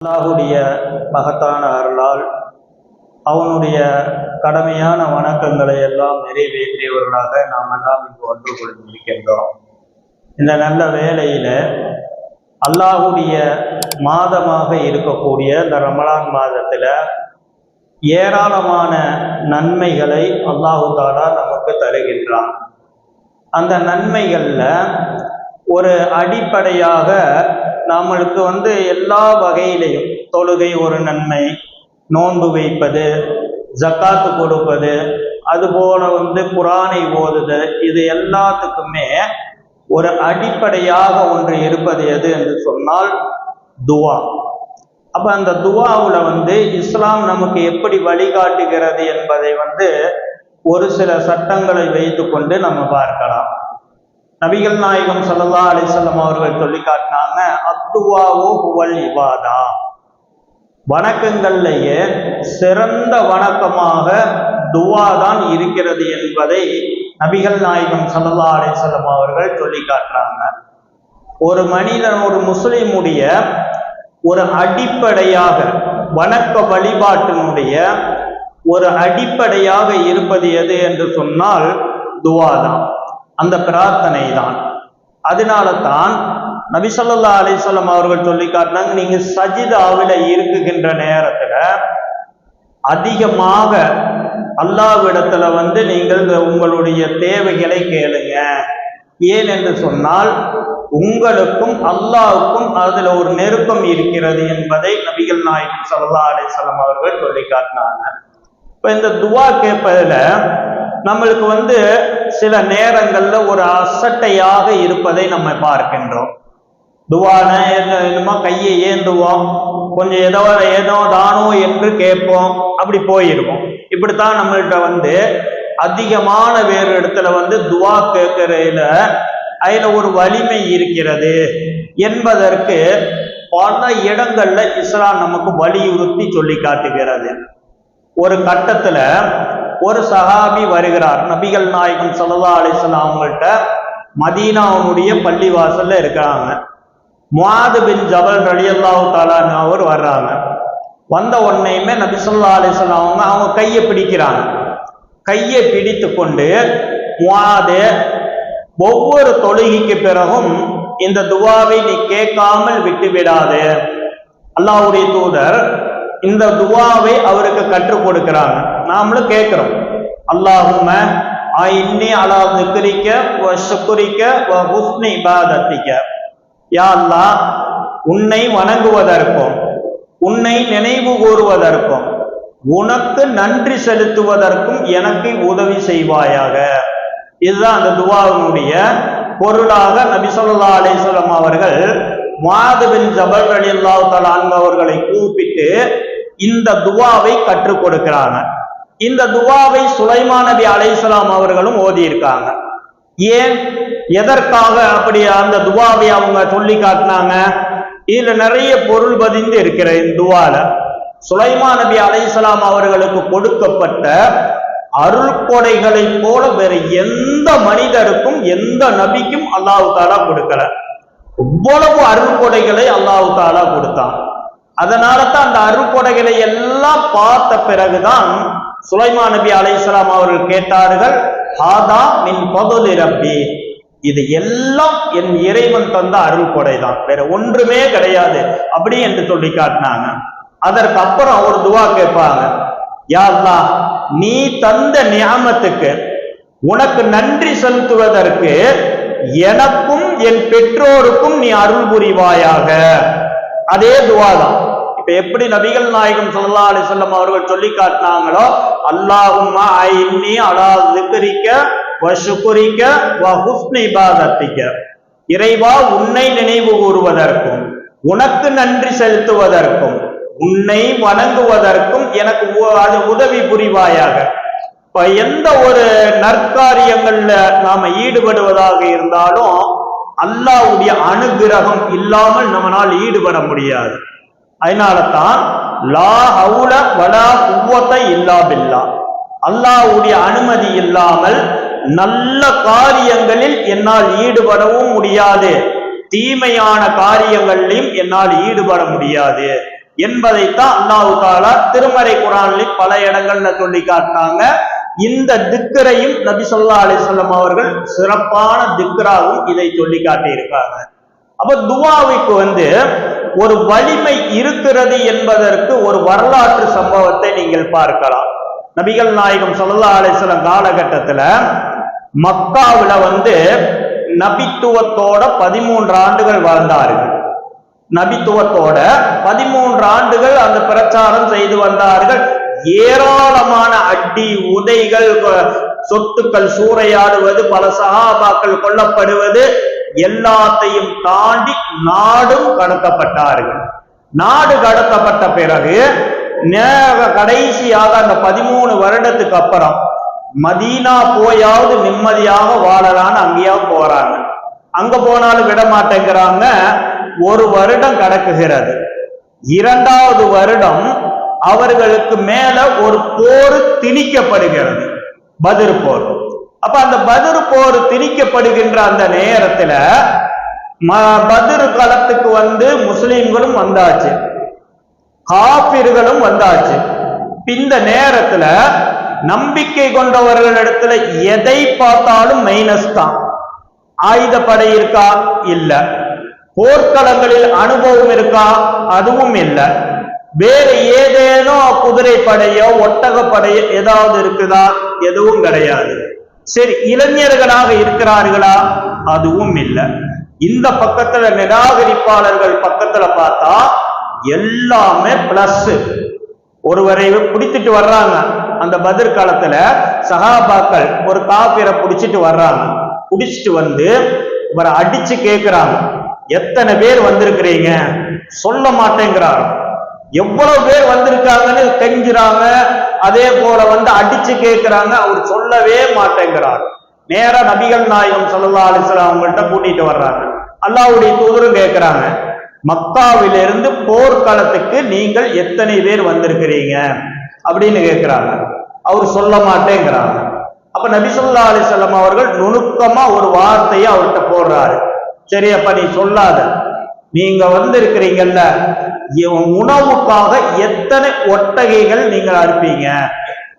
அல்லாஹுடைய மகத்தான அருளால் அவனுடைய கடமையான வணக்கங்களை எல்லாம் நிறைவேற்றியவர்களாக நாம் எல்லாம் இங்கு ஒன்று கொண்டிருக்கின்றோம். இந்த நல்ல வேளையில அல்லாஹுடைய மாதமாக இருக்கக்கூடிய இந்த ரமலான் மாதத்துல ஏராளமான நன்மைகளை அல்லாஹு தாலா நமக்கு தருகின்றான். அந்த நன்மைகள்ல ஒரு அடிப்படையாக நம்மளுக்கு வந்து எல்லா வகையிலையும் தொழுகை ஒரு நன்மை நோன்பு வைப்பது ஜக்காத்து கொடுப்பது அதுபோல வந்து குரானை ஓதுது இது எல்லாத்துக்குமே ஒரு அடிப்படையாக ஒன்று இருப்பது எது என்று சொன்னால் துவா. அப்ப அந்த துவாவுல வந்து இஸ்லாம் நமக்கு எப்படி வழிகாட்டுகிறது என்பதை வந்து ஒரு சில சட்டங்களை வைத்துக்கொண்டு நம்ம பார்க்கலாம். நபிகள் நாயகம் சல்லா அலிசல்லம் அவர்கள் சொல்லி காட்டினாங்க அத்துவாவோ புவல் இவாதா வணக்கங்கள்லேயே சிறந்த வணக்கமாக துவா தான் இருக்கிறது என்பதை நபிகள் நாயகம் சல்லா அலிசல்லம் அவர்கள் சொல்லி காட்டுறாங்க. ஒரு மனிதன் ஒரு முஸ்லிமுடைய ஒரு அடிப்படையாக வணக்க வழிபாட்டினுடைய ஒரு அடிப்படையாக இருப்பது எது என்று சொன்னால் துவா தான். அந்த பிரார்த்தனை தான் அதனால தான் நபிசல்லா அலிசல்லம் அவர்கள் சொல்லி காட்டினாங்க நீங்க சஜிதாவில இருக்குகின்ற நேரத்துல அதிகமாக அல்லாவிடத்துல வந்து நீங்கள் உங்களுடைய தேவைகளை கேளுங்க. ஏன் என்று சொன்னால் உங்களுக்கும் அல்லாவுக்கும் அதுல ஒரு நெருக்கம் இருக்கிறது என்பதை நபிகள் நாயகம் சல்லா அலிசல்லாம் அவர்கள் சொல்லி காட்டினாங்க. இப்ப இந்த துவா கேட்பதுல நம்மளுக்கு வந்து சில நேரங்கள்ல ஒரு அசட்டையாக இருப்பதை நம்ம பார்க்கின்றோம். துவான என்னமோ கையை ஏந்துவோம். கொஞ்சம் ஏதோ ஏதோ தானோ என்று கேட்போம். அப்படி போயிடுவோம் இப்படித்தான் நம்மள்கிட்ட வந்து அதிகமான வேறு இடத்துல வந்து துவா கேட்கறதுல அதுல ஒரு வலிமை இருக்கிறது என்பதற்கு பல இடங்கள்ல இஸ்லாம் நமக்கு வலியுறுத்தி சொல்லி காட்டுகிறது. ஒரு கட்டத்துல ஒரு சஹாபி வருகிறார். நபிகள் நாயகம் சல்லா அலிஸ்லாம் அவங்கள்ட்ட மதீனாவுடைய பள்ளிவாசல்ல இருக்கிறாங்க. முவாது பின் ஜபல் ரலியல்லாஹு தாலான் அவர் வர்றாங்க. வந்த உடனேயுமே நபி சொல்லா அலிஸ்லாம் அவங்க அவங்க கையை பிடிக்கிறாங்க. கையை பிடித்து கொண்டு முவாது ஒவ்வொரு தொழுகைக்கு பிறகும் இந்த துவாவை நீ கேட்காமல் விட்டு விடாது அல்லாவுடைய தூதர் இந்த துவாவை அவருக்கு கற்றுக் கொடுக்கிறாங்க. நாமளும் கேட்கிறோம். அல்லாஹும இன்னி அலா திக்ரிக்க வ சுக்குரிக்க வ ஹுஸ்னி இபாதத்திக்க. யா அல்லாஹ் உன்னை வணங்குவதற்கும் உன்னை நினைவு கூறுவதற்கும் உனக்கு நன்றி செலுத்துவதற்கும் எனக்கு உதவி செய்வாயாக. இதுதான் அந்த துவாவினுடைய பொருளாக நபிசல்லா அலிஸ்லாம் அவர்கள் மாதவின் ஜபர் அலி அல்லாஹ் அவர்களை கூப்பிட்டு இந்த துவாவை கற்றுக் கொடுக்கிறாங்க. இந்த துவாவை சுலைமான் நபி அலைசலாம் அவர்களும் ஓதி இருக்காங்க ஏன்? எதற்காக அப்படி அந்த துவாவை அவங்க சொல்லி காட்டினாங்க? இதுல நிறைய பொருள் பதிந்து இருக்கிற இந்த துவால. சுலைமா நபி அலைசலாம் அவர்களுக்கு கொடுக்கப்பட்ட அருள் கொடைகளை போல வேற எந்த மனிதருக்கும் எந்த நபிக்கும் அல்லாஹு தாலா கொடுக்கல. இவ்வளவு அருள்கொடைகளை அல்லாஹு தாலா கொடுத்தான். அதனால தான் அந்த அருள்கொடைகளை எல்லாம் பார்த்த பிறகுதான் சுலைமா நபி அலைசலாம் அவர்கள் கேட்டார்கள் ஹாதா மின் பதுலி ரப்பி. இது எல்லாம் என் இறைவன் தந்த அருள் கொடை தான் வேற ஒன்றுமே கிடையாது. அப்படி என்று சொல்லி காட்டினாங்க. அதற்கு அப்புறம் ஒரு துவா கேட்பாங்க யாருலா நீ தந்த நியாமத்துக்கு உனக்கு நன்றி செலுத்துவதற்கு எனக்கும் என் பெற்றோருக்கும் நீ அருள் புரிவாயாக. அதே துவாதான். இப்ப எப்படி நபிகள் நாயகம் சல்லா அலி சொல்லம் அவர்கள் சொல்லி காட்டினாங்களோ அல்லாஹுமா ஐன்னி அலா திக்கரிக்க வசுக்குரிக்க வஹுஸ்னி பாதத்திக்க இறைவா உன்னை நினைவு கூறுவதற்கும் உனக்கு நன்றி செலுத்துவதற்கும் உன்னை வணங்குவதற்கும் எனக்கு அது உதவி புரிவாயாக. இப்ப எந்த ஒரு நற்காரியங்கள்ல நாம ஈடுபடுவதாக இருந்தாலும் அல்லாவுடைய அனுகிரகம் இல்லாமல் நம்மளால் ஈடுபட முடியாது. அதனால தான் லா ஹவுல வலா குவத்தை இல்லா பில்லா. அல்லாவுடைய அனுமதி இல்லாமல் நல்ல காரியங்களில் என்னால் ஈடுபடவும் முடியாது. தீமையான காரியங்களிலும் என்னால் ஈடுபட முடியாது. என்பதைத்தான் அல்லாஹு தாலா திருமறை குரானில் பல இடங்கள்ல சொல்லி காட்டினாங்க. இந்த திக்கரையும் நபி சொல்லா அலிசல்லம் அவர்கள் சிறப்பான திக்ராவும் இதை சொல்லி காட்டியிருக்காங்க. அப்ப துவாவுக்கு வந்து ஒரு வலிமை இருக்கிறது என்பதற்கு ஒரு வரலாற்று சம்பவத்தை நீங்கள் பார்க்கலாம். நபிகள் நாயகம் சொல்லா அலிஸ்லம் காலகட்டத்துல மக்காவில் வந்து நபித்துவத்தோட பதிமூன்று ஆண்டுகள் வாழ்ந்தார்கள். நபித்துவத்தோட பதிமூன்று ஆண்டுகள் அந்த பிரச்சாரம் செய்து வந்தார்கள். ஏராளமான அடி உதைகள் சொத்துக்கள் சூறையாடுவது பல சகாபாக்கள் கொல்லப்படுவது எல்லாத்தையும் தாண்டி நாடும் கடத்தப்பட்டார்கள். நாடு கடத்தப்பட்ட பிறகு கடைசியாக அந்த பதிமூணு வருடத்துக்கு அப்புறம் மதீனா போயாவது நிம்மதியாக வாழலான்னு அங்கேயாவது போறாங்க. அங்க போனாலும் விட மாட்டேங்கிறாங்க. ஒரு வருடம் கடக்குகிறது. இரண்டாவது வருடம் அவர்களுக்கு மேல ஒரு போர் திணிக்கப்படுகிறது. பதிர் போர். அப்ப அந்த பதிர் போர் திணிக்கப்படுகின்ற அந்த நேரத்துல பதிர் களத்துக்கு வந்து முஸ்லீம்களும் வந்தாச்சு. காபிர்களும் வந்தாச்சு. இந்த நேரத்துல நம்பிக்கை கொண்டவர்களிடத்துல எதை பார்த்தாலும் மைனஸ் தான். ஆயுதப்படை இருக்கா? இல்ல. போர்க்களங்களில் அனுபவம் இருக்கா? அதுவும் இல்லை. வேறு ஏதேனும் குதிரை படையோ ஏதாவது இருக்குதா? எதுவும் கிடையாது. சரி இளைஞர்களாக இருக்கிறார்களா? அதுவும் இல்லை. இந்த பக்கத்துல நிராகரிப்பாளர்கள் பக்கத்துல பார்த்தா எல்லாமே பிளஸ் ஒருவரை பிடித்துட்டு வர்றாங்க. அந்த பதிர் காலத்துல சகாபாக்கள் ஒரு காப்பீரை பிடிச்சிட்டு வர்றாங்க. பிடிச்சிட்டு வந்து இவரை அடிச்சு கேட்கிறாங்க எத்தனை பேர் வந்திருக்கிறீங்க? சொல்ல மாட்டேங்கிறாங்க எவ்வளவு பேர் வந்திருக்காங்கன்னு தெரிஞ்சுறாங்க. அதே போல வந்து அடிச்சு கேட்கிறாங்க அவர் சொல்லவே மாட்டேங்கிறார். நேர நபிகள் நாயகம் சொல்லா அலிஸ்லாம் அவங்கள்ட்ட கூட்டிட்டு வர்றாங்க. அல்லாவுடைய தூதரும் கேட்கிறாங்க மக்காவிலிருந்து போர்க்களத்துக்கு நீங்கள் எத்தனை பேர் வந்திருக்கிறீங்க? அப்படின்னு கேட்கிறாங்க அவர் சொல்ல மாட்டேங்கிறாங்க. அப்ப நபிசுல்லா அலிசல்லாம் அவர்கள் நுணுக்கமா ஒரு வார்த்தையை அவர்கிட்ட போடுறாரு. சரி அப்ப நீ சொல்லாத. நீங்க வந்திருக்கிறீங்கல்ல உணவுக்காக எத்தனை ஒட்டகைகள் நீங்கள் அறுப்பீங்க?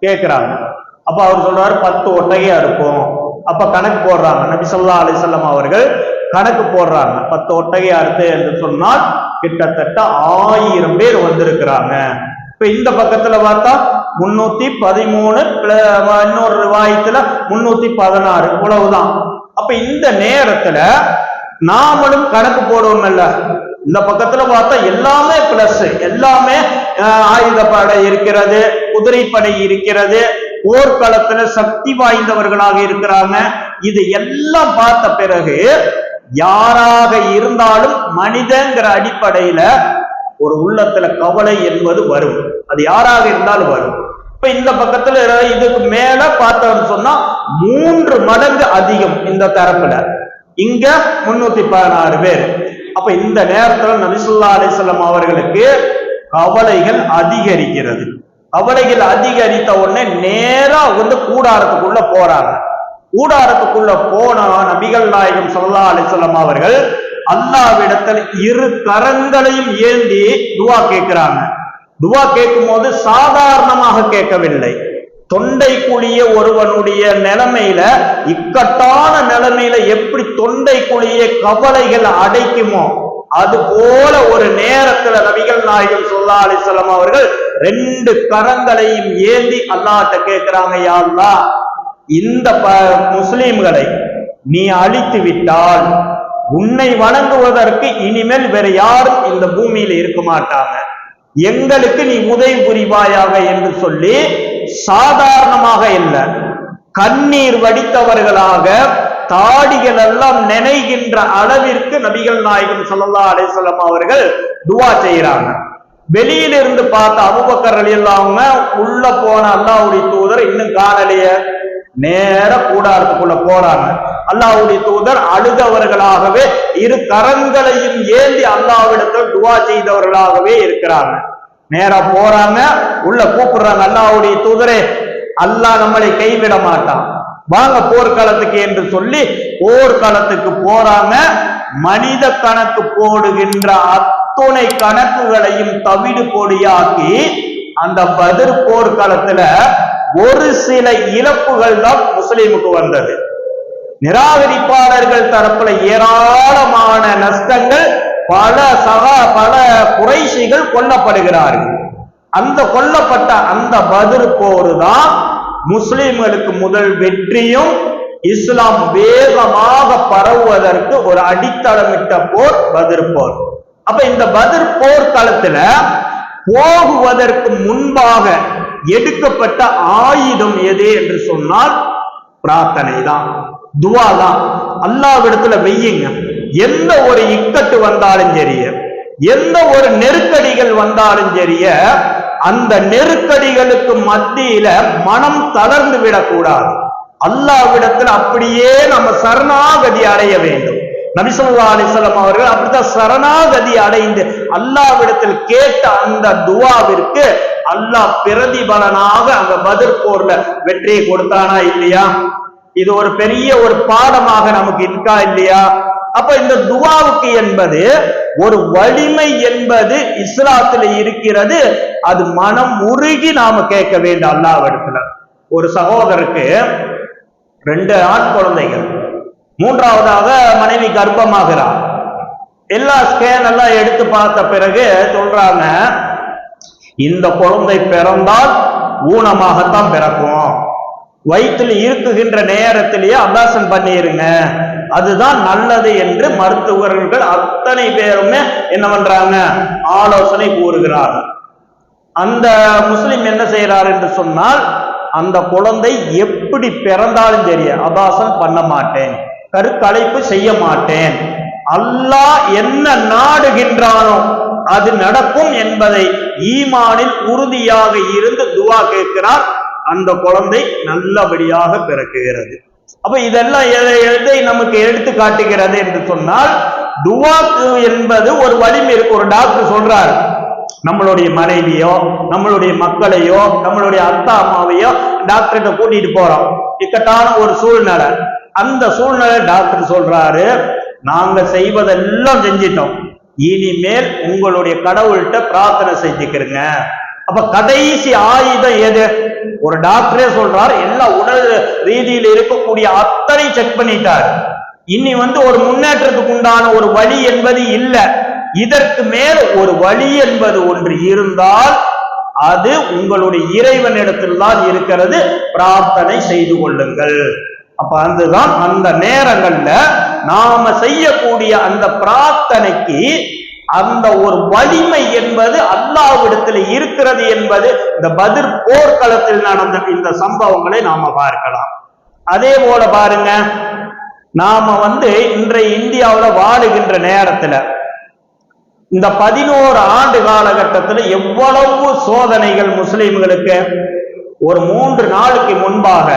கேட்கிறாங்க அப்ப அவர் சொல்றாரு பத்து ஒட்டகை அறுப்போம். அப்ப கணக்கு போடுறாங்க. நபி சொல்லா அலிசல்லாம் அவர்கள் கணக்கு போடுறாங்க. பத்து ஒட்டகை அறுத்து என்று சொன்னால் கிட்டத்தட்ட ஆயிரம் பேர் வந்திருக்கிறாங்க. இப்ப இந்த பக்கத்துல பார்த்தா முன்னூத்தி பதிமூணு இன்னொரு வாயத்துல முன்னூத்தி பதினாறு. இவ்வளவுதான். அப்ப இந்த நேரத்துல நாமளும் கணக்கு போடுவோம்ல. இந்த பக்கத்துல பார்த்தா எல்லாமே பிளஸ் எல்லாமே ஆயுதப்படை இருக்கிறது குதிரைப்படை இருக்கிறது போர்க்களத்துல சக்தி வாய்ந்தவர்களாக இருக்கிறாங்க. இது எல்லாம் பார்த்த பிறகு யாராக இருந்தாலும் மனிதங்கிற அடிப்படையில ஒரு உள்ளத்துல கவலை என்பது வரும். அது யாராக இருந்தாலும் வரும். இப்ப இந்த பக்கத்துல இதுக்கு மேல பார்த்தோம்னு சொன்னா மூன்று மடங்கு அதிகம் இந்த தரப்புல. இங்க முன்னூத்தி பதினாறு பேர். அப்ப இந்த நேரத்துல நபிசுல்லா அலிசல்லாம் அவர்களுக்கு கவலைகள் அதிகரிக்கிறது. கவலைகள் அதிகரித்த உடனே நேரா வந்து கூடாரத்துக்குள்ள போறாங்க. கூடாரத்துக்குள்ள போன நபிகள் நாயகம் சொல்லா அலிசல்லாம் அவர்கள் அல்லாவிடத்தில் இரு கரங்களையும் ஏந்தி துவா கேட்கிறாங்க. துவா கேட்கும் போது சாதாரணமாக கேட்கவில்லை. தொண்டை குழிய ஒருவனுடைய நிலைமையில இக்கட்டான நிலைமையில எப்படி தொண்டை குழிய கவலைகள் அடைக்குமோ அது போல ஒரு நேரத்துல நபிகள் நாயகம் சொல்லா அலிசல்லாம் அவர்கள் ரெண்டு கரங்களையும் ஏந்தி அல்லாட்ட கேட்கிறாங்க யாருலா இந்த முஸ்லீம்களை நீ அழித்து விட்டால் உன்னை வணங்குவதற்கு இனிமேல் வேற யாரும் இந்த பூமியில இருக்க மாட்டாங்க. எங்களுக்கு நீ உதவி புரிவாயாக என்று சொல்லி சாதாரணமாக இல்ல. கண்ணீர் வடித்தவர்களாக தாடிகள் எல்லாம் நினைகின்ற அளவிற்கு நபிகள் நாயகம் சல்லா அலிசல்லாம் அவர்கள் துவா செய்யறாங்க வெளியிலிருந்து பார்த்த அபுபக்கர் அலி இல்லாம உள்ள போன அல்லாவுடைய தூதர் இன்னும் காணலைய. நேர கூடாரத்துக்குள்ள போறாங்க. அல்லாவுடைய தூதர் அழுதவர்களாகவே இரு கரங்களையும் ஏந்தி அல்லாவிடத்தில் துவா செய்தவர்களாகவே இருக்கிறாங்க. நேரா போறாங்க உள்ள கூப்பிடுறாங்க அல்லாவுடைய தூதரே அல்லாஹ் நம்மளை கைவிட மாட்டான். வாங்க போர்க்காலத்துக்கு என்று சொல்லி போர்க்காலத்துக்கு போறாங்க. மனித கணக்கு போடுகின்ற அத்துணை கணக்குகளையும் தவிடு பொடியாக்கி அந்த பதிர் போர்க்களத்துல ஒரு சில இழப்புகள் தான் முஸ்லீமுக்கு வந்தது. நிராகரிப்பாளர்கள் தரப்புல ஏராளமான நஷ்டங்கள் பல சக பல குறைஷிகள் கொல்லப்படுகிறார்கள். அந்த கொல்லப்பட்ட அந்த பதில் போர் தான் முஸ்லிம்களுக்கு முதல் வெற்றியும் இஸ்லாம் வேகமாக பரவுவதற்கு ஒரு அடித்தளமிட்ட போர் பதிர் போர். அப்ப இந்த பதிர் போர் தளத்துல போகுவதற்கு முன்பாக எடுக்கப்பட்ட ஆயுதம் எது என்று சொன்னால் பிரார்த்தனை தான் துவா தான் அல்லாவிடத்துல வெய்யுங்க எந்த ஒரு இக்கட்டு வந்தாலும் சரிய எந்த ஒரு நெருக்கடிகள் வந்தாலும் சரிய அந்த நெருக்கடிகளுக்கு மத்தியில மனம் தளர்ந்து விடக்கூடாது. அல்லாவிடத்தில் அப்படியே நம்ம சரணாகதி அடைய வேண்டும். நபிசல்லா அலிசல்லாம் அவர்கள் அப்படித்தான் சரணாகதி அடைந்து அல்லாவிடத்தில் கேட்ட அந்த துவாவிற்கு அல்லாஹ் பிரதிபலனாக அங்க பதிர் போர்ல வெற்றியை கொடுத்தானா இல்லையா? இது ஒரு பெரிய ஒரு பாடமாக நமக்கு இருக்கா இல்லையா? அப்ப இந்த துவாவுக்கு என்பது ஒரு வலிமை என்பது இஸ்லாத்துல இருக்கிறது. அது மனம் உருகி நாம கேட்க வேண்டும் அல்லாவிடத்துல. ஒரு சகோதரருக்கு ரெண்டு ஆண் குழந்தைகள். மூன்றாவதாக மனைவி கர்ப்பமாகிறார். எல்லா ஸ்கேன் எல்லாம் எடுத்து பார்த்த பிறகு சொல்றாங்க இந்த குழந்தை பிறந்தால் ஊனமாகத்தான் பிறக்கும். வயிற்றில் இருக்குகின்ற நேரத்திலேயே அபாசம் பண்ணிருங்க. அதுதான் நல்லது என்று மருத்துவர்கள் அத்தனை பேருமே என்ன பண்றாங்க? ஆலோசனை கூறுகிறார்கள் அந்த முஸ்லிம் என்ன செய்யறார் என்று சொன்னால் அந்த குழந்தை எப்படி பிறந்தாலும் சரி அபாசம் பண்ண மாட்டேன் கருக்கலைப்பு செய்ய மாட்டேன் அல்லாஹ் என்ன நாடுகின்றானோ அது நடக்கும் என்பதை ஈமானில் உறுதியாக இருந்து துவா கேட்கிறார். அந்த குழந்தை நல்லபடியாக பிறக்குகிறது அப்ப இதெல்லாம் எதை நமக்கு எடுத்து காட்டுகிறது என்று சொன்னால் துவாக்கு என்பது ஒரு வலிமை இருக்கு. ஒரு டாக்டர் சொல்றாரு நம்மளுடைய மனைவியோ நம்மளுடைய மக்களையோ நம்மளுடைய அத்தா அம்மாவையோ டாக்டர்கிட்ட கூட்டிட்டு போறோம். இக்கட்டான ஒரு சூழ்நிலை. அந்த சூழ்நிலை டாக்டர் சொல்றாரு நாங்க செய்வதெல்லாம் செஞ்சிட்டோம். இனிமேல் உங்களுடைய கடவுள்கிட்ட பிரார்த்தனை செஞ்சுக்கிறங்க. அப்ப கடைசி ஆயுதம் எது? ஒரு டாக்டரே சொல்றார் எல்லா உடல் ரீதியில் இருக்கக்கூடிய அத்தனை செக் பண்ணிட்டார். இனி வந்து ஒரு முன்னேற்றத்துக்கு உண்டான ஒரு வழி என்பது இல்லை. இதற்கு மேல் ஒரு வழி என்பது ஒன்று இருந்தால் அது உங்களுடைய இறைவனிடத்தில் தான் இருக்கிறது. பிரார்த்தனை செய்து கொள்ளுங்கள். அப்ப அதுதான் அந்த நேரங்கள்ல நாம செய்யக்கூடிய அந்த பிரார்த்தனைக்கு அந்த ஒரு வலிமை என்பது அல்லாவிடத்தில் இருக்கிறது என்பது இந்த பதிர் போர்க்களத்தில் நடந்த இந்த சம்பவங்களை நாம பார்க்கலாம். அதே போல பாருங்க நாம வந்து இன்றைய இந்தியாவில் வாழுகின்ற நேரத்துல இந்த பதினோரு ஆண்டு காலகட்டத்தில் எவ்வளவு சோதனைகள் முஸ்லிம்களுக்கு ஒரு மூன்று நாளுக்கு முன்பாக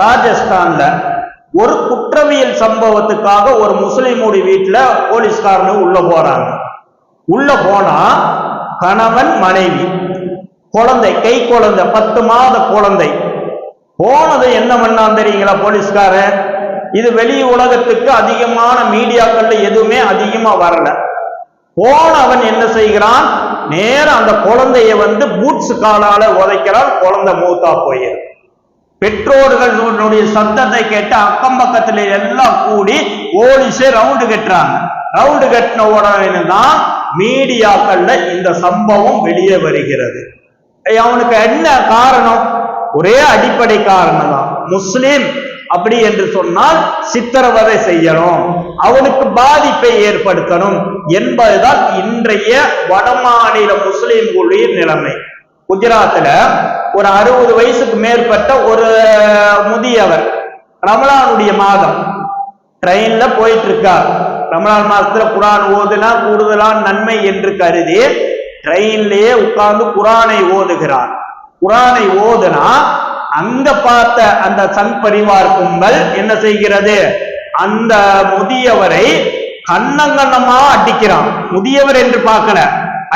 ராஜஸ்தான்ல ஒரு குற்றவியல் சம்பவத்துக்காக ஒரு முஸ்லிமுடைய வீட்டுல போலீஸ்காரனு உள்ள போறாங்க. உள்ள போனா கணவன் மனைவி குழந்தை கை குழந்தை பத்து மாத குழந்தை. போனது என்ன பண்ணான் தெரியுங்களா போலீஸ்காரன்? இது வெளி உலகத்துக்கு அதிகமான மீடியாக்கள்ல எதுவுமே அதிகமா வரல. போனவன் என்ன செய்கிறான்? நேரம் அந்த குழந்தைய வந்து பூட்ஸ் காலால உதைக்கிறான் குழந்தை மூத்தா போயிரு பெற்றோர்களுடைய சத்தத்தை கேட்டு அக்கம் பக்கத்துல எல்லாம் கூடி போலீஸே ரவுண்டு கட்டுறாங்க. ரவுண்டு கட்டின உடனே தான் மீடியாக்கள்ல இந்த சம்பவம் வெளியே வருகிறது. அவனுக்கு என்ன காரணம்? ஒரே அடிப்படை காரணம் தான் முஸ்லிம் அப்படி என்று சொன்னால் சித்திரவதை செய்யணும். அவனுக்கு பாதிப்பை ஏற்படுத்தணும் என்பதுதான் இன்றைய வடமாநில முஸ்லிம்களுடைய நிலைமை. குஜராத்ல ஒரு அறுபது வயசுக்கு மேற்பட்ட ஒரு முதியவர் ரமலானுடைய மாதம். ட்ரெயின்ல போயிட்டு இருக்கார் ரமலான் மாசத்துல குரான் ஓதுனா கூடுதலான நன்மை என்று கருதி ட்ரெயின்லயே உட்கார்ந்து குரானை ஓதுகிறார். குரானை ஓதுனா அங்க பார்த்த அந்த சங் பரிவார் கும்பல் என்ன செய்கிறது? அந்த முதியவரை கண்ணங்கண்ணமா அடிக்கிறான். முதியவர் என்று பார்க்கல.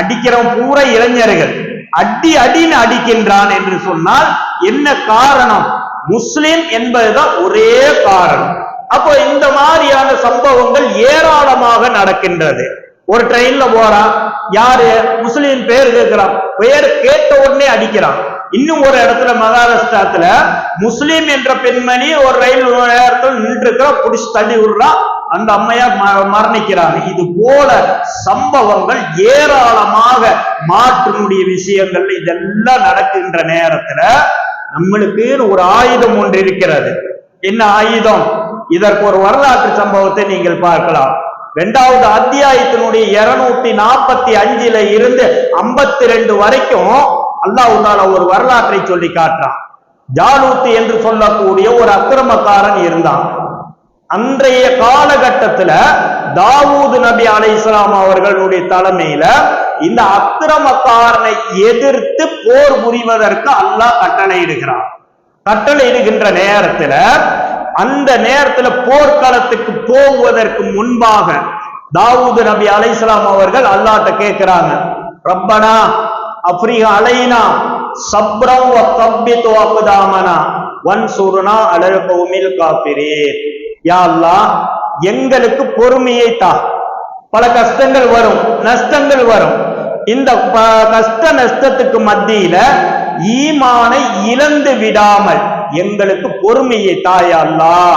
அடிக்கிறவன் பூரா இளைஞர்கள். அடி அடின்னு அடிக்கின்றான் என்று சொன்னால் என்ன காரணம்? முஸ்லிம் என்பதுதான் ஒரே காரணம். அப்போ இந்த மாதிரியான சம்பவங்கள் ஏராளமாக நடக்கின்றது. ஒரு ட்ரெயின்ல போறான். யாரு? முஸ்லீம் பேர் கேட்கிறான். பேர் கேட்ட உடனே அடிக்கிறான். இன்னும் ஒரு இடத்துல மகாராஷ்டிராத்துல முஸ்லீம் என்ற பெண்மணி ஒரு ரயில் நேரத்தில் நின்று இருக்கிற புடிச்சு தள்ளி விடுறா. அந்த அம்மையார் ம- மரணிக்கிறாங்க. இது போல சம்பவங்கள் ஏராளமாக மாற்றினுடைய விஷயங்கள் இதெல்லாம் நடக்கின்ற நேரத்துல நம்மளுக்கு ஒரு ஆயுதம் ஒன்று இருக்கிறது. என்ன ஆயுதம்? இதற்கு ஒரு வரலாற்று சம்பவத்தை நீங்கள் பார்க்கலாம். இரண்டாவது அத்தியாயத்தினுடைய இருநூத்தி நாற்பத்தி அஞ்சுல இருந்து ஐம்பத்தி ரெண்டு வரைக்கும் அல்லாஹு தாலா ஒரு வரலாற்றை சொல்லி காட்டுறான். ஜாலூத்து என்று சொல்லக்கூடிய ஒரு அக்கிரமக்காரன் இருந்தான். அன்றைய காலகட்டத்துல தாவூது நபி அலை இஸ்லாம் அவர்களுடைய தலைமையில இந்த அக்கிரமக்காரனை எதிர்த்து போர் புரிவதற்கு அல்லாஹ் கட்டளையிடுகிறான். கட்டளையிடுகின்ற நேரத்துல அந்த நேரத்துல போர்க்களத்துக்கு போவதற்கு முன்பாக தாவூது நபி அலைஹிஸ்ஸலாம் அவர்கள் அல்லாட்ட கேட்கிறாங்க ரப்பனா அஃப்ரிக அலைனா சப்ரம் வ தப்பித்து அக்தாமனா வன்சுருனா அலல் கௌமில் காபிரீன். யா அல்லாஹ் எங்களுக்கு பொறுமையை தா. பல கஷ்டங்கள் வரும் நஷ்டங்கள் வரும். இந்த ப- கஷ்ட நஷ்டத்துக்கு மத்தியில ஈமானை இழந்து விடாமல் எங்களுக்கு பொறுமையை தாயா அல்லா.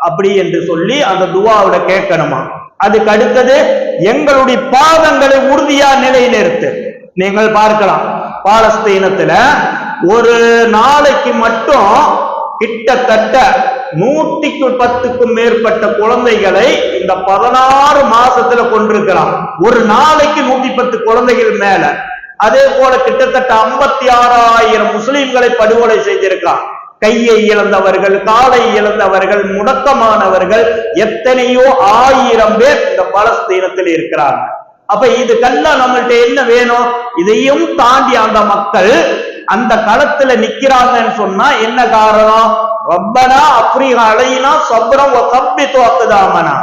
அப்படி என்று சொல்லி அந்த துவாவோட கேட்கணுமா? அதுக்கு அடுத்தது எங்களுடைய பாதங்களை உறுதியா நிலைநிறுத்து. நீங்கள் பார்க்கலாம். பாலஸ்தீனத்துல ஒரு நாளைக்கு மட்டும் கிட்டத்தட்ட நூத்திக்கு பத்துக்கும் மேற்பட்ட குழந்தைகளை இந்த பதினாறு மாசத்துல கொண்டிருக்கிறான் ஒரு நாளைக்கு நூத்தி பத்து குழந்தைகள் மேல. அதே போல கிட்டத்தட்ட ஐம்பத்தி ஆறாயிரம் முஸ்லீம்களை படுகொலை செஞ்சிருக்கான் கையை இழந்தவர்கள் காலை இழந்தவர்கள் முடக்கமானவர்கள் எத்தனையோ ஆயிரம் பேர் இந்த பலஸ்தீனத்தில் இருக்கிறார்கள். அப்ப இதுக்கெல்லாம் நம்மள்ட்ட என்ன வேணும்? இதையும் தாண்டி அந்த மக்கள் அந்த களத்துல நிக்கிறாங்கன்னு சொன்னா என்ன காரணம்? ரப்பனா அப்ரிக அலையினா சப்ரம் கப்பி தோக்குதாமனா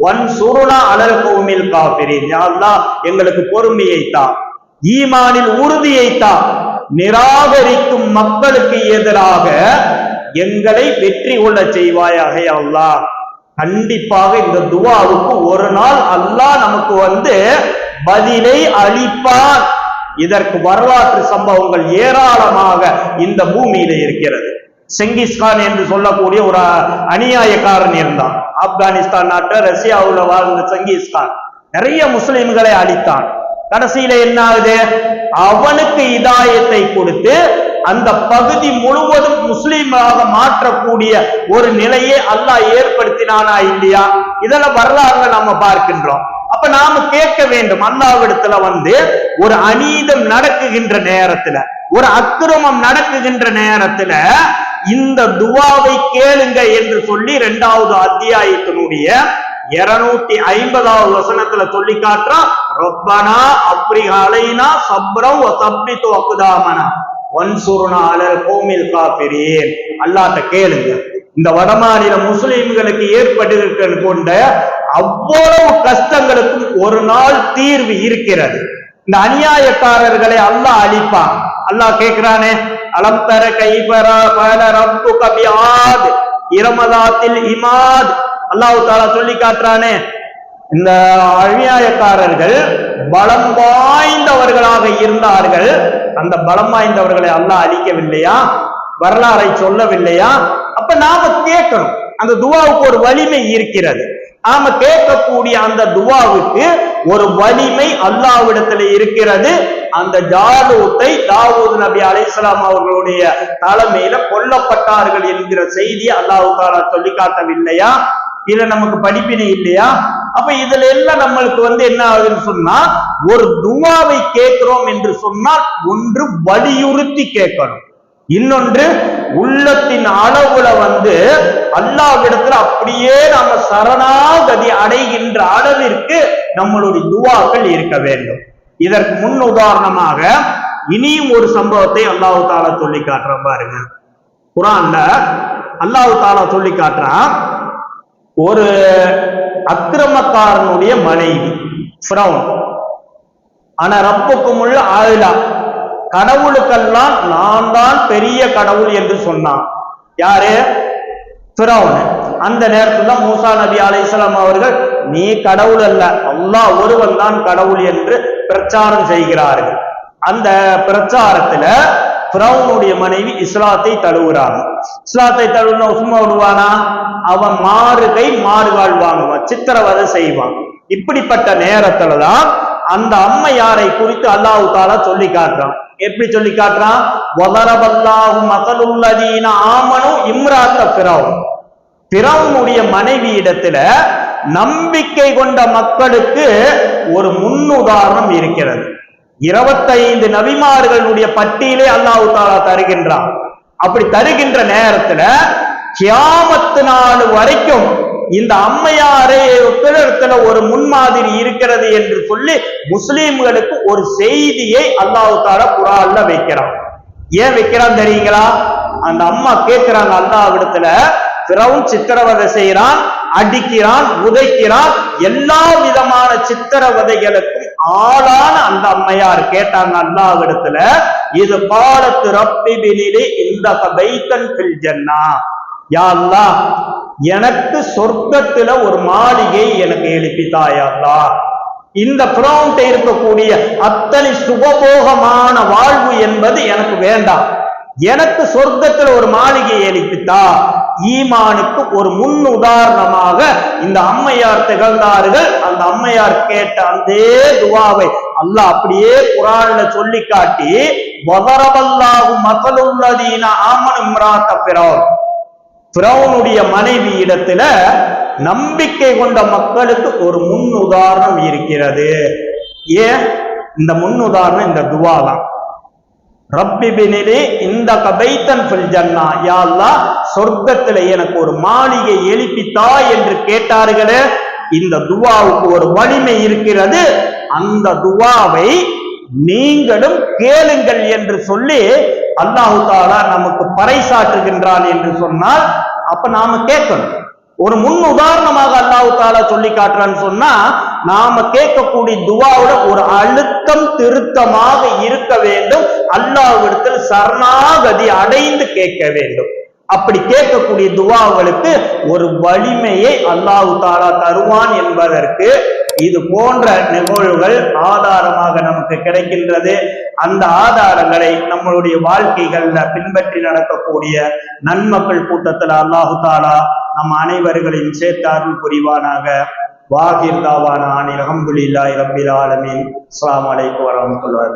ஒன் சுருணா அலல் கௌமில் காபிரின் அல்லாஹ் எங்களுக்கு பொறுமையை ஈமானில் உறுதியை நிராகரிக்கும் மக்களுக்கு எதிராக எங்களை வெற்றி கொள்ள செய்வாயாக யா அல்லாஹ். கண்டிப்பாக இந்த துவாவுக்கு ஒரு நாள் அல்லாஹ் நமக்கு வந்து பதிலை அளிப்பான் இதற்கு வரலாற்று சம்பவங்கள் ஏராளமாக இந்த பூமியில இருக்கிறது. செங்கிஸ்கான் என்று சொல்லக்கூடிய ஒரு அநியாயக்காரன் இருந்தான். ஆப்கானிஸ்தான் நாட்டை ரஷ்யாவுல வாழ்ந்த செங்கிஸ்கான் நிறைய முஸ்லிம்களை அழித்தான். கடைசியில என்ன ஆகுது? அவனுக்கு இதாயத்தை கொடுத்து அந்த பகுதி முழுவதும் முஸ்லீமாக மாற்றக்கூடிய ஒரு நிலையை அல்லாஹ் ஏற்படுத்தினானா இல்லையா? இதெல்லாம் வரலாறுல நம்ம பார்க்கின்றோம். அப்ப நாம கேட்க வேண்டும். அல்லாவிடத்துல வந்து ஒரு அநீதம் நடக்குகின்ற நேரத்துல ஒரு அக்கிரமம் நடக்குகின்ற நேரத்துல இந்த துவாவை கேளுங்க என்று சொல்லி இரண்டாவது அத்தியாயத்தினுடைய இருநூத்தி ஐம்பதாவது வசனத்துல சொல்லி காட்டுறான் ரொப்பனா அப்படி அலைனா சப்ரம் தப்பித்து அக்குதாமனா வன்சுருனா அலர் கோமில் காபிரீன் அல்லாட்ட கேளுங்க. இந்த வடமாநில முஸ்லிம்களுக்கு ஏற்பட்டிருக்க கொண்ட அவ்வளவு கஷ்டங்களுக்கும் ஒரு நாள் தீர்வு இருக்கிறது. இந்த அநியாயக்காரர்களை அல்லாஹ் அழிப்பான். அல்லாஹ் கேக்குறானே அலம் தர கைபரா பல ரப்பு கபியாத் இரமதாத்தில் இமாத். அல்லாஹ் தாலா சொல்லி காட்டுறானே இந்த அநியாயக்காரர்கள் பலம் வாய்ந்தவர்களாக இருந்தார்கள். அந்த பலம் வாய்ந்தவர்களை அல்லாஹ் அழிக்கவில்லையா? வரலாறை சொல்லவில்லையா? அப்ப நாம கேட்கணும். அந்த துவாவுக்கு ஒரு வலிமை இருக்கிறது. நாம கேட்கக்கூடிய அந்த துவாவுக்கு ஒரு வலிமை அல்லாவிடத்துல இருக்கிறது. அந்த ஜாலூத்தை தாவூத் நபி அலிஸ்லாம் அவர்களுடைய தலைமையில கொல்லப்பட்டார்கள் என்கிற செய்தி அல்லாஹு தாலா சொல்லி காட்டவில்லையா? இதுல நமக்கு படிப்பினை இல்லையா? அப்ப இதுல எல்லாம் நம்மளுக்கு வந்து என்ன ஆகுதுன்னு சொன்னா ஒரு துவாவை கேட்கிறோம் என்று சொன்னால் ஒன்று வலியுறுத்தி கேட்கணும். இன்னொன்று உள்ளத்தின் அளவுல வந்து அல்லாவிடத்துல அப்படியே நாம சரணாகதி அடைகின்ற அளவிற்கு நம்மளுடைய துவாக்கள் இருக்க வேண்டும். இதற்கு முன் உதாரணமாக இனியும் ஒரு சம்பவத்தை அல்லாஹு தாலா சொல்லி காட்டுற பாருங்க. குரான்ல அல்லாஹு தாலா சொல்லி காட்டுறான் ஒரு அக்கிரமக்காரனுடைய மனைவி ஃபிரௌன். ஆனா ரப்புக்கும் உள்ள ஆயிலா. கடவுளுக்கெல்லாம் நான் தான் பெரிய கடவுள் என்று சொன்னான். யாரு? பிரவுன் அந்த நேரத்துல தான் மூசா நபி அலிஸ்லாம் அவர்கள் நீ கடவுள் அல்ல அல்லாஹ் ஒருவன் தான் கடவுள் என்று பிரச்சாரம் செய்கிறார்கள். அந்த பிரச்சாரத்துல பிரவுனுடைய மனைவி இஸ்லாத்தை தழுவுறாங்க. இஸ்லாத்தை தழுவுன உஸ்மா விடுவானா? அவன் மாறுகை மாறு வாங்குவான் சித்திரவதை செய்வான். இப்படிப்பட்ட நேரத்துலதான் அந்த அம்மையாரை குறித்து அல்லாஹு தாலா சொல்லி காட்டுறான். எப்படி சொல்லி காட்டுறான்? வதரபல்லாஹு மகளுள்ளதீன ஆமனும் இம்ராத்த பிறவும் பிறவுனுடைய மனைவி இடத்துல நம்பிக்கை கொண்ட மக்களுக்கு ஒரு முன்னுதாரணம் இருக்கிறது. இருபத்தைந்து நபிமார்களுடைய பட்டியலே அல்லாஹு தாலா தருகின்றான். அப்படி தருகின்ற நேரத்துல கியாமத்து நாள் வரைக்கும் இந்த அம்மையாரே பிறத்துல ஒரு முன்மாதிரி இருக்கிறது என்று சொல்லி முஸ்லீம்களுக்கு ஒரு செய்தியை அல்லாஹு தால குரான்ல வைக்கிறான். ஏன் வைக்கிறான் தெரியுங்களா? அந்த அம்மா கேட்கிறாங்க அல்லாவிடத்துல பிறவும் சித்திரவதை செய்யறான் அடிக்கிறான் உதைக்கிறான் எல்லா விதமான சித்திரவதைகளுக்கும் ஆளான அந்த அம்மையார் கேட்டாங்க அல்லாவிடத்துல இது பாலத்து ரப்பி பினிலி இந்த பைத்தன் பில் ஜன்னா. யா எனக்கு சொர்க்கத்துல ஒரு மாளிகை எனக்கு எழுப்பித்தாயா அல்லாஹ். இந்த பிராவுண்ட இருக்கக்கூடிய அத்தனை சுகபோகமான வாழ்வு என்பது எனக்கு வேண்டாம். எனக்கு சொர்க்கத்துல ஒரு மாளிகை எழுப்பித்தா ஈமானுக்கு ஒரு முன் உதாரணமாக இந்த அம்மையார் திகழ்ந்தார்கள். அந்த அம்மையார் கேட்ட அந்த துவாவை அல்லாஹ் அப்படியே குரான்ல சொல்லி காட்டி வதரபல்லாஹு மகளுள்ளதீன ஆமன் இம்ராத்த பிறோன் பிரவுனுடைய மனைவி இடத்துல நம்பிக்கை கொண்ட மக்களுக்கு ஒரு முன் உதாரணம் இருக்கிறது. ஏன்? இந்த முன் உதாரணம் இந்த துவா தான் ரப்பி பினிலே இந்த கபைத்தன் ஃபில் ஜன்னா. யாழ்லா சொர்க்கத்துல எனக்கு ஒரு மாளிகை எழுப்பித்தா என்று கேட்டார்களே இந்த துவாவுக்கு ஒரு வலிமை இருக்கிறது. அந்த துவாவை நீங்களும் கேளுங்கள் என்று சொல்லி அல்லாஹு தாலா நமக்கு பறைசாற்றுகின்றான் என்று சொன்னால் அப்ப நாம கேட்கணும். ஒரு முன் உதாரணமாக அல்லாஹு தாலா சொல்லி காட்டுறான்னு சொன்னா நாம கேட்கக்கூடிய துவாவோட ஒரு அழுத்தம் திருத்தமாக இருக்க வேண்டும். அல்லாஹ்விடத்தில் சரணாகதி அடைந்து கேட்க வேண்டும். அப்படி கேட்கக்கூடிய துவாவுகளுக்கு ஒரு வலிமையை அல்லாஹு தாலா தருவான் என்பதற்கு இது போன்ற நிகழ்வுகள் ஆதாரமாக நமக்கு கிடைக்கின்றது. அந்த ஆதாரங்களை நம்மளுடைய வாழ்க்கைகள்ல பின்பற்றி நடக்கக்கூடிய நன்மக்கள் கூட்டத்தில் அல்லாஹு தாலா நம் அனைவர்களையும் சேர்த்து அருள் புரிவானாக. வாகிர் தாவான அனில் அஹமதுல்லாஹி ஆலமின் ஆலமீன். அஸ்ஸலாமு அலைக்கும் வரஹ்மத்துல்லாஹி